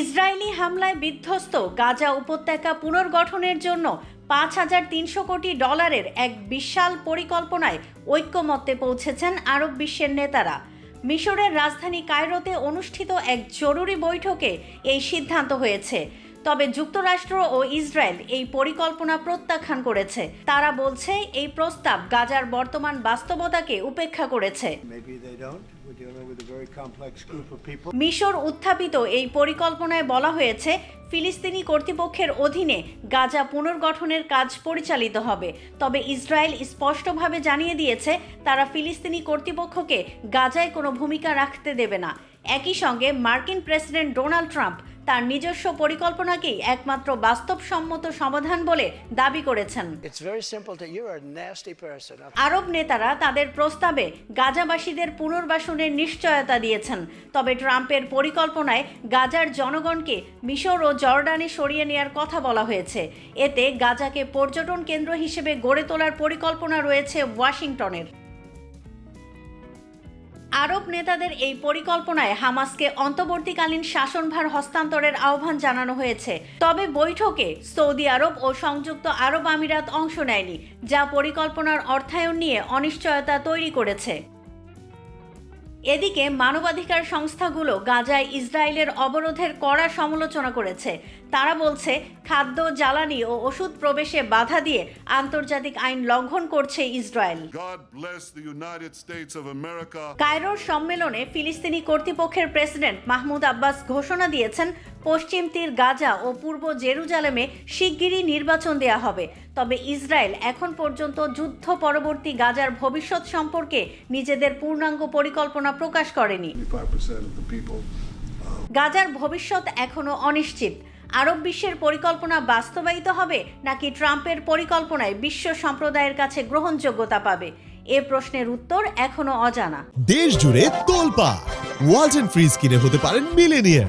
Israeli হামলায় বিধ্বস্ত গাজা উপত্যকা পুনর্গঠনের জন্য পাঁচ হাজার তিনশো কোটি ডলারের এক বিশাল পরিকল্পনায় ঐক্যমত্যে পৌঁছেছেন আরব বিশ্বের নেতারা। মিশরের রাজধানী কায়রোতে অনুষ্ঠিত এক জরুরি বৈঠকে এই সিদ্ধান্ত হয়েছে। তবে যুক্তরাষ্ট্র ও ইসরায়েল এই পরিকল্পনা প্রত্যাখ্যান করেছে। তারা বলছে এই প্রস্তাব গাজার বর্তমান বাস্তবতাকে উপেক্ষা করেছে. মিশর উত্থাপিত এই পরিকল্পনায় বলা হয়েছে ফিলিস্তিনি কর্তৃপক্ষের অধীনে গাজা পুনর্গঠনের কাজ পরিচালিত হবে। তবে ইসরায়েল স্পষ্টভাবে জানিয়ে দিয়েছে তারা ফিলিস্তিনি কর্তৃপক্ষকে গাজায় কোনো ভূমিকা রাখতে দেবে না। একই সঙ্গে মার্কিন প্রেসিডেন্ট ডোনাল্ড ট্রাম্প তার নিজস্ব পরিকল্পনাকেই একমাত্র বাস্তবসম্মত সমাধান বলে দাবি করেছেন. আরব নেতারা তাদের প্রস্তাবে গাজাবাসীদের পুনর্বাসনের নিশ্চয়তা দিয়েছেন তবে ট্রাম্পের পরিকল্পনায় গাজার জনগণকে মিশর ও জর্ডানে সরিয়ে নেওয়ার কথা বলা হয়েছে। এতে গাজাকে পর্যটন কেন্দ্র হিসেবে গড়ে তোলার পরিকল্পনা রয়েছে ওয়াশিংটনের। আরব নেতাদের এই পরিকল্পনায় হামাসকে অন্তর্বর্তীকালীন শাসনভার হস্তান্তরের আহ্বান জানানো হয়েছে। তবে বৈঠকে সৌদি আরব ও সংযুক্ত আরব আমিরাত অংশ নেয়নি, যা পরিকল্পনার অর্থায়ন নিয়ে অনিশ্চয়তা তৈরি করেছে। এদিকে মানবাধিকার সংস্থাগুলো গাজায় ইসরায়েলের অবরোধের কড়া সমালোচনা করেছে তারা বলছে খাদ্য জ্বালানি ও ওষুধ প্রবেশে বাধা দিয়ে আন্তর্জাতিক আইন লঙ্ঘন করছে ইসরায়েল. কায়রোর সম্মেলনে ফিলিস্তিনি কর্তৃপক্ষের প্রেসিডেন্ট মাহমুদ আব্বাস ঘোষণা দিয়েছেন পশ্চিম তীর গাজা ও পূর্ব জেরুজালেমে শিগগিরই নির্বাচন দেয়া হবে। তবে ইসরায়েল এখন পর্যন্ত যুদ্ধ পরবর্তী গাজার ভবিষ্যৎ সম্পর্কে নিজেদের পূর্ণাঙ্গ পরিকল্পনা প্রকাশ করেনি। 25% of the people গাজার ভবিষ্যৎ এখনও অনিশ্চিত। আরব বিশ্বের পরিকল্পনা বাস্তবায়িত হবে নাকি ট্রাম্পের পরিকল্পনায় বিশ্ব সম্প্রদায়ের কাছে গ্রহণযোগ্যতা পাবে? এ প্রশ্নের উত্তর এখনও অজানা। দেশ জুড়ে তোলপা ওয়ালটন ফ্রিজ কিনে হতে পারেন মিলেনিয়ার